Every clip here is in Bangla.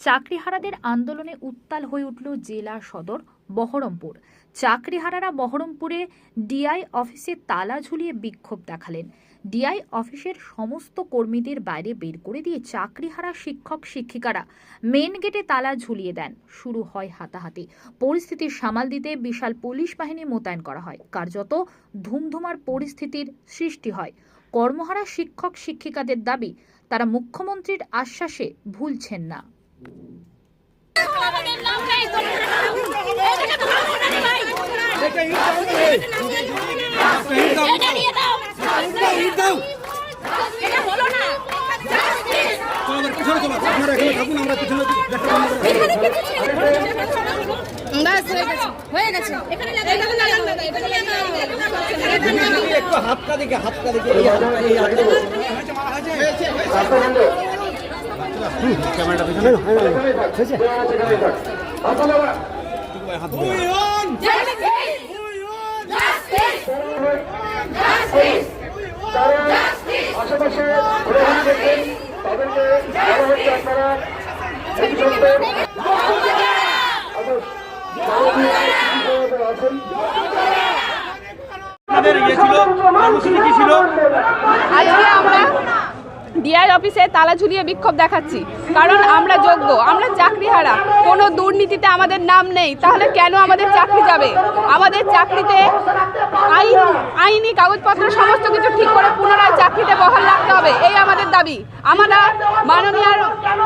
চাকরিহারাদের আন্দোলনে উত্তাল হয়ে উঠল জেলা সদর বহরমপুর। চাকরিহারারা বহরমপুরে ডিআই অফিসে তালা ঝুলিয়ে বিক্ষোভ দেখালেন। ডিআই অফিসের সমস্ত কর্মীদের বাইরে বের করে দিয়ে চাকরিহারা শিক্ষক শিক্ষিকারা মেন গেটে তালা ঝুলিয়ে দেন। শুরু হয় হাতাহাতি। পরিস্থিতি সামাল দিতে বিশাল পুলিশ বাহিনী মোতায়েন করা হয়। কার্যত ধুমধুমার পরিস্থিতির সৃষ্টি হয়। কর্মহারা শিক্ষক শিক্ষিকাদের দাবি, তারা মুখ্যমন্ত্রীর আশ্বাসে ভুলছেন না। হয়ে গেছে। এখানে একটু হাতটা দিকে হাতটা দিকে এই হাতটা এই হাতটা ক্যামেরাটা আশেপাশে তাদেরকে আপনারা আপনাদের ইয়ে ছিল আমরা ডিআই অফিসে তালা ঝুলিয়ে বিক্ষোভ দেখাচ্ছি। কারণ আমরা যোগ্য, আমরা চাকরিহারা। কোনো দুর্নীতিতে আমাদের নাম নেই, তাহলে কেন আমাদের চাকরি যাবে? আমাদের চাকরিতে আইন, আইনি কাগজপত্র, সমস্ত কিছু ঠিক করে পুনরায় চাকরিতে বহাল রাখতে হবে, এই আমাদের দাবি। আমরা মাননীয়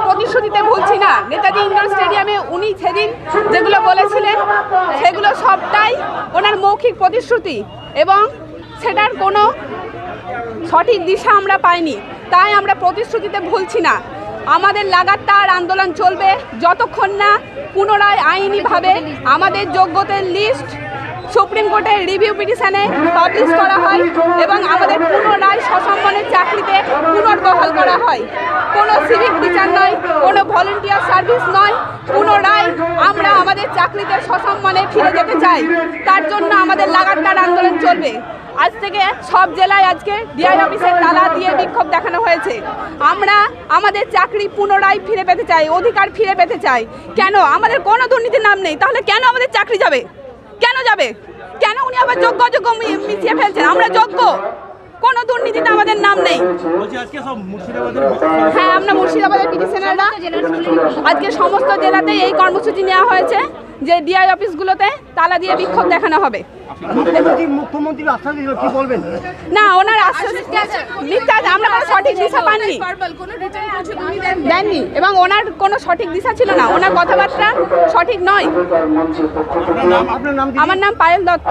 প্রতিশ্রুতিতে ভুলছি না। নেতাজি ইন্ডোর স্টেডিয়ামে উনি সেদিন যেগুলো বলেছিলেন, সেগুলো সবটাই ওনার মৌখিক প্রতিশ্রুতি এবং সেটার কোনো সঠিক দিশা আমরা পাইনি। তাই আমরা প্রতিশ্রুতিতে ভুলছি না। আমাদের লাগাতার আন্দোলন চলবে যতক্ষণ না পুনরায় আইনিভাবে আমাদের যোগ্যতার লিস্ট সুপ্রিম কোর্টের রিভিউ পিটিশনে পাবলিশ করা হয় এবং আমাদের পুনরায় সসম্মানের চাকরিতে পুনর্বহাল করা হয়। কোনো সিভিক বিচার নয়, কোনো ভলেন্টিয়ার সার্ভিস নয়, পুনরায় চাকরিতে সসম্মানে ফিরে যেতে চাই, তার জন্য আমাদের লাগাতার আন্দোলন চলবে। আজ থেকে সব জেলায় আজকে ডিআই অফিসের তালা দিয়ে বিক্ষোভ দেখানো হয়েছে। আমরা আমাদের চাকরি পুনরায় ফিরে পেতে চাই, অধিকার ফিরে পেতে চাই। কেন? আমাদের কোনো দুর্নীতির নাম নেই, তাহলে কেন আমাদের চাকরি যাবে? কেন যাবে? কেন উনি আবার যোগ্য অযোগ্য মিশিয়ে ফেলছেন? আমরা যোগ্য। কোনো দুর্নীতিতে আমাদের নাম নেই। বলছি আজকে সব মুর্শিদাবাদের হ্যাঁ আমরা মুর্শিদাবাদের পিটিশনাররা। আজকে সমস্ত জেলাতে এই কর্মসূচি নেওয়া হয়েছে। যে ডিআই অফিসগুলোতে তালা দিয়ে বিক্ষোভ দেখানো হবে। না ওনার আমরা কোনো সঠিক দিশা পাননি দেননি এবং ওনার কোনো সঠিক দিশা ছিল না। ওনার কথাবার্তা সঠিক নয়। আমার নাম পায়েল দত্ত।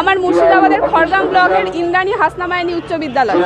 আমার মুর্শিদাবাদের খড়গ্রাম ব্লকের ইন্দ্রাণী হাসনামায়নী উচ্চ বিদ্যালয়।